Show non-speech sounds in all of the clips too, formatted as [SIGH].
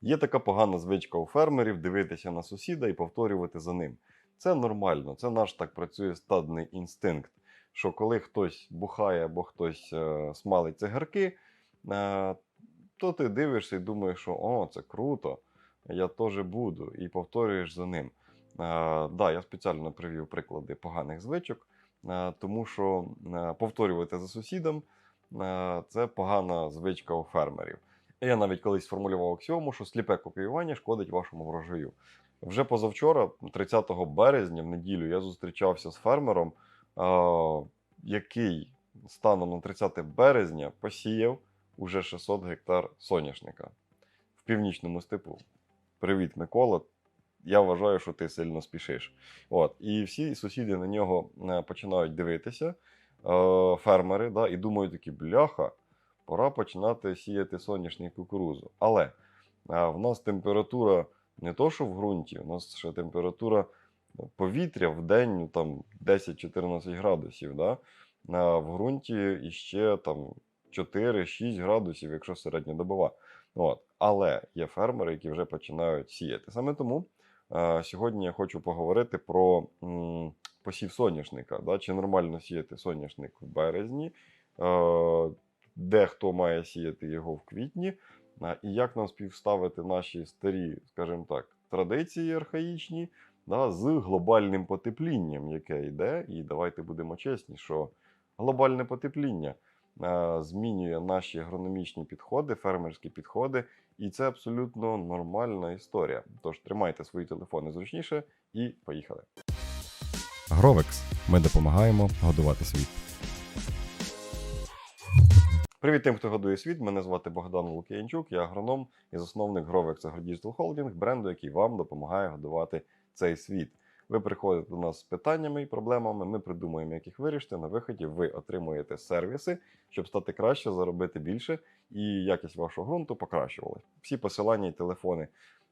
Є така погана звичка у фермерів дивитися на сусіда і повторювати за ним. Це нормально, це наш так працює стадний інстинкт. Що коли хтось бухає або хтось е, смалить цигарки, е, то ти дивишся і думаєш, що о, це круто, я теж буду, і повторюєш за ним. Е, да, я спеціально привів приклади поганих звичок, е, тому що е, повторювати за сусідом е, це погана звичка у фермерів. Я навіть колись сформулював аксіому, що сліпе копіювання шкодить вашому врожаю. Вже позавчора, 30 березня, в неділю, я зустрічався з фермером, який станом на 30 березня посіяв уже 600 гектар соняшника в північному степу. Привіт, Микола. Я вважаю, що ти сильно спішиш. От. І всі сусіди на нього е, починають дивитися, е, фермери, да, і думають такі, бляха, пора починати сіяти соняшник кукурузу. Але в нас температура не то, що в ґрунті, у нас ще температура ну, повітря в день ну, там 10-14 градусів. Да? А в ґрунті іще там 4-6 градусів, якщо середньодобова. От. Але є фермери, які вже починають сіяти. Саме тому е, сьогодні я хочу поговорити про м, посів соняшника. Да? Чи нормально сіяти соняшник в березні, де хто має сіяти його в квітні, і як нам співставити наші старі, скажімо так, традиції архаїчні да, з глобальним потеплінням, яке йде. І давайте будемо чесні, що глобальне потепління змінює наші агрономічні підходи, фермерські підходи, і це абсолютно нормальна історія. Тож тримайте свої телефони зручніше і поїхали. Гровекс. Ми допомагаємо годувати світ. Привіт тим, хто годує світ. Мене звати Богдан Лук'янчук, я агроном і засновник Grovex AgroDigital Holding, бренду, який вам допомагає годувати цей світ. Ви приходите до нас з питаннями і проблемами. Ми придумуємо, як їх вирішити. На виході ви отримуєте сервіси, щоб стати краще, заробити більше і якість вашого ґрунту покращувалась. Всі посилання і телефони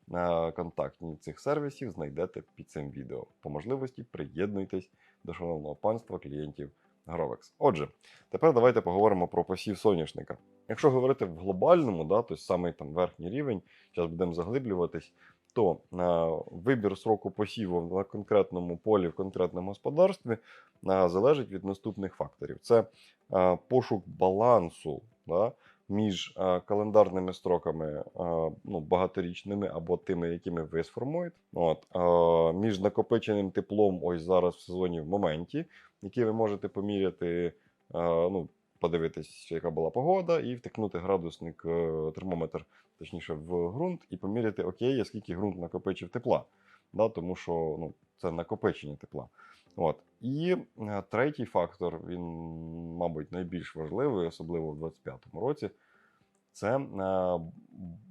на контактні цих сервісів знайдете під цим відео. По можливості приєднуйтесь до шановного панства клієнтів Grovex. Отже, тепер давайте поговоримо про посів соняшника. Якщо говорити в глобальному, да, тобто самий там верхній рівень, зараз будемо заглиблюватись, то е, вибір сроку посіву на конкретному полі в конкретному господарстві е, залежить від наступних факторів: це е, пошук балансу да, між е, календарними строками, е, ну, багаторічними або тими, якими ви сформуєте, от, е, між накопиченим теплом, ось зараз в сезоні в моменті, які ви можете поміряти, е, ну, подивитись, яка була погода, і втикнути градусник, е, термометр, точніше, в ґрунт, і поміряти, окей, скільки ґрунт накопичив тепла. Да, тому що ну, це накопичення тепла. От. І е, третій фактор, він, мабуть, найбільш важливий, особливо в 2025 році, це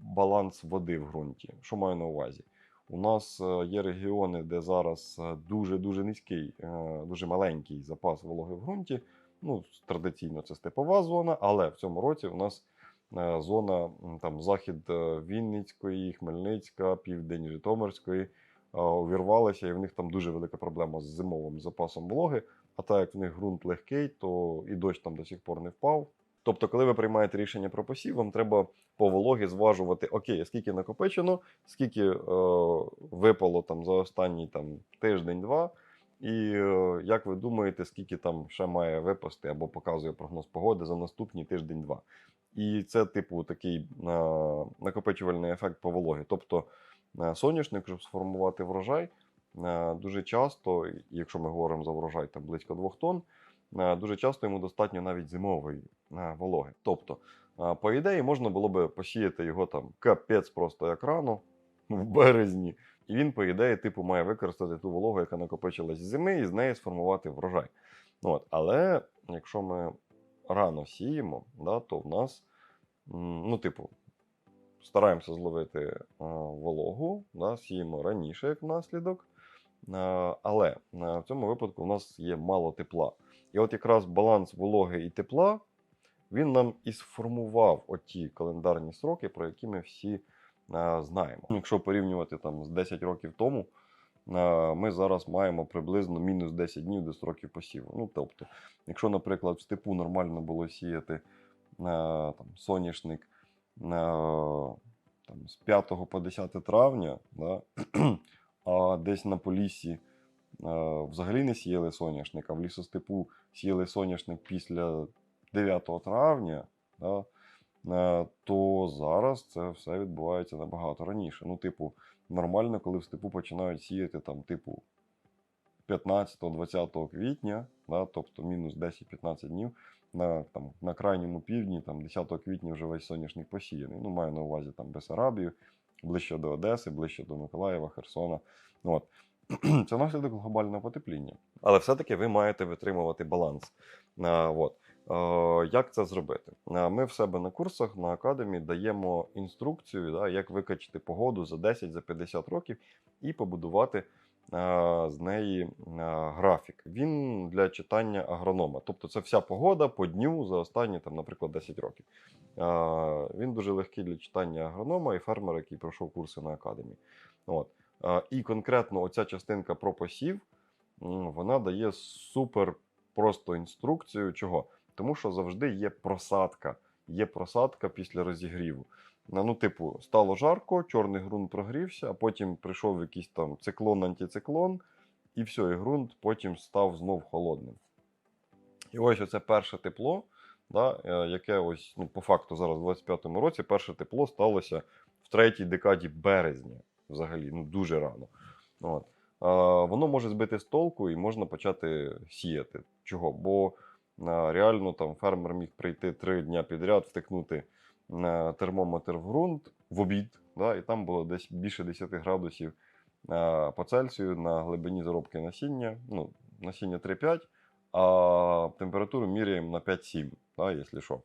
баланс води в ґрунті. Що маю на увазі? У нас е, є регіони, де зараз е, дуже-дуже низький, е, дуже маленький запас вологи в ґрунті. Ну, традиційно це степова зона, але в цьому році у нас зона там захід Вінницької, Хмельницька, південь Житомирської увірвалися, і в них там дуже велика проблема з зимовим запасом вологи. А так як в них ґрунт легкий, то і дощ там до сих пор не впав. Тобто, коли ви приймаєте рішення про посів, вам треба по вологі зважувати, окей, скільки накопичено, скільки е, випало там за останній там, тиждень-два, і е, як ви думаєте, скільки там ще має випасти або показує прогноз погоди за наступні тиждень-два. І це, типу, такий е, накопичувальний ефект по вологі. Тобто е, соняшник, щоб сформувати врожай, е, дуже часто, якщо ми говоримо за врожай там близько 2 тонн, е, дуже часто йому достатньо навіть зимової вологи. Тобто, е, по ідеї, можна було би посіяти його там капець просто як рано в березні. І він, по ідеї, типу, має використати ту вологу, яка накопичилась з зими, і з неї сформувати врожай. Ну, От. Але якщо ми рано сіємо, да, то в нас, ну, типу, стараємося зловити е, вологу, да, сіємо раніше, як наслідок. Е, але е, в цьому випадку у нас є мало тепла. І от якраз баланс вологи і тепла він нам і сформував оті календарні сроки, про які ми всі е, знаємо. Якщо порівнювати там з 10 років тому, е, ми зараз маємо приблизно мінус 10 днів до сроків посіву. Ну, тобто, якщо, наприклад, в степу нормально було сіяти е, там, соняшник там, з 5 по 10 травня, да, [CLEARS THROAT] а десь на полісі взагалі не сіяли соняшник, а в лісостепу сіяли соняшник після 9 травня, да, е, то зараз це все відбувається набагато раніше. Ну, типу, нормально, коли в степу починають сіяти там, типу, 15-20 квітня, да, тобто мінус 10-15 днів. На, там, на крайньому півдні, там 10 квітня вже весь соняшник посіяний. Ну, маю на увазі там Бесарабію, ближче до Одеси, ближче до Миколаєва, Херсона. Ну, от. [CLEARS THROAT] Це наслідок глобального потепління. Але все-таки ви маєте витримувати баланс. А, от. Е, Як це зробити? Е, Ми в себе на курсах на академії даємо інструкцію, як викачати погоду за 10-50 років і побудувати е, з неї графік. Він для читання агронома. Тобто це вся погода по дню за останні, там, наприклад, 10 років. Він дуже легкий для читання агронома і фермера, який пройшов курси на академії. От. І конкретно оця частинка про посів, вона дає супер просто інструкцію. Чого? Тому що завжди є просадка. Є просадка після розігріву. Ну, типу, стало жарко, чорний ґрунт прогрівся, а потім прийшов якийсь там циклон, антициклон, і все, і ґрунт потім став знов холодним. І ось оце перше тепло, да, е, яке ось, ну, по факту зараз, в 25-му році, перше тепло сталося в третій декаді березня. Взагалі, ну дуже рано. От. Воно може збити з толку і можна почати сіяти. Чого? Бо реально там фермер міг прийти три дня підряд, втикнути термометр в ґрунт в обід, да, і там було десь більше 10 градусів по Цельсію на глибині заробки насіння. Ну, насіння 3-5, а температуру міряємо на 5-7, да, якщо що.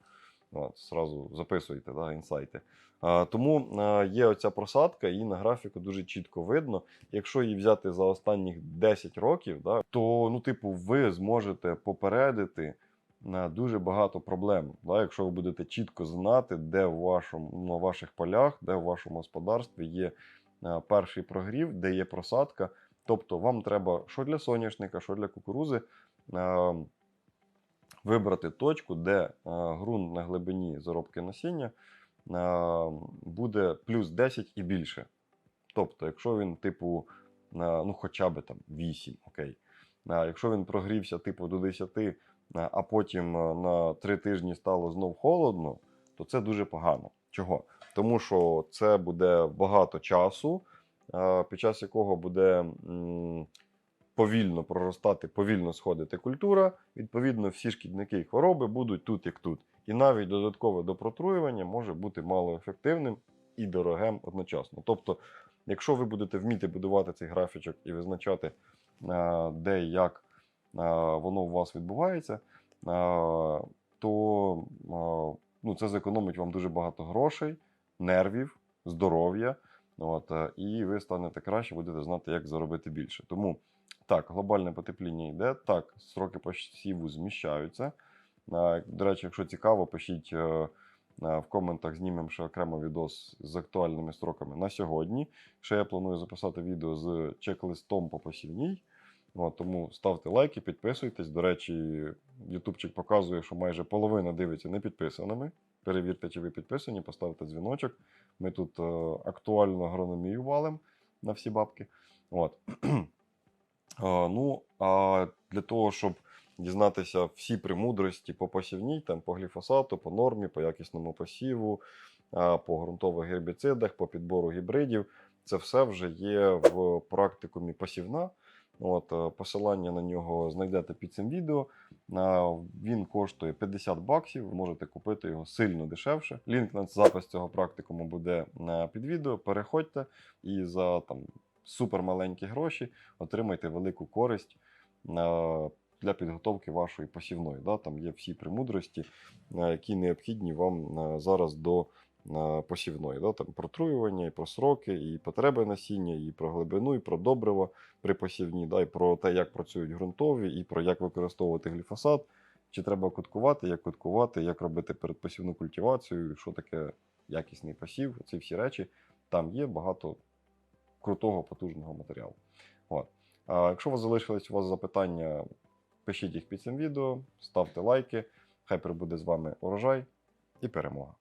От, сразу записуйте да, інсайти. Тому є оця просадка, і на графіку дуже чітко видно. Якщо її взяти за останніх 10 років, да, то ну, типу, ви зможете попередити на дуже багато проблем. Да, якщо ви будете чітко знати, де в вашому, на ваших полях, де в вашому господарстві є перший прогрів, де є просадка. Тобто вам треба що для соняшника, що для кукурузи. Вибрати точку, де е, ґрунт на глибині заробки насіння е, буде плюс 10 і більше. Тобто, якщо він, типу, ну хоча б там 8, окей. Якщо він прогрівся типу до 10, е, а потім е, на 3 тижні стало знов холодно, то це дуже погано. Чого? Тому що це буде багато часу, е, під час якого буде повільно проростати, повільно сходити культура. Відповідно, всі шкідники і хвороби будуть тут, як тут. І навіть додаткове допротруювання може бути малоефективним і дорогим одночасно. Тобто, якщо ви будете вміти будувати цей графічок і визначати, е, де і як е, воно у вас відбувається, е, то ну, це зекономить вам дуже багато грошей, нервів, здоров'я. От, і ви станете краще, будете знати, як заробити більше. Тому так, глобальне потепління йде. Так, сроки посіву зміщаються. До речі, якщо цікаво, пишіть е, в коментах, знімемо ще окремо відос з актуальними строками на сьогодні. Ще я планую записати відео з чек-листом по посівній. От, тому ставте лайки, підписуйтесь. До речі, Ютубчик показує, що майже половина дивиться не підписаними. Перевірте, чи ви підписані, поставте дзвіночок. Ми тут е, актуальну агрономію валим на всі бабки. От. [CLEARS THROAT] Ну, а для того, щоб дізнатися всі премудрості по посівній, там, по гліфосату, по нормі, по якісному посіву, по ґрунтових гербіцидах, по підбору гібридів, це все вже є в практикумі посівна. От, е, посилання на нього знайдете під цим відео. Він коштує 50 баксів. Ви можете купити його сильно дешевше. Лінк на запис цього практикуму буде е, під відео. Переходьте і за там супер маленькі гроші отримайте велику користь е, для підготовки вашої посівної. Там є всі премудрості, е, які необхідні вам е, зараз до посівної. Там протруювання, і про сроки, і потреби насіння, і про глибину, і про добрива при посівні, і про те, як працюють ґрунтові, і про як використовувати гліфосат. Чи треба куткувати, як куткувати, як робити передпосівну культивацію, що таке якісний посів, ці всі речі. Там є багато крутого, потужного матеріалу. От. А якщо у вас залишились у вас запитання, пишіть їх під цим відео, ставте лайки. Хай прибуде з вами урожай і перемога.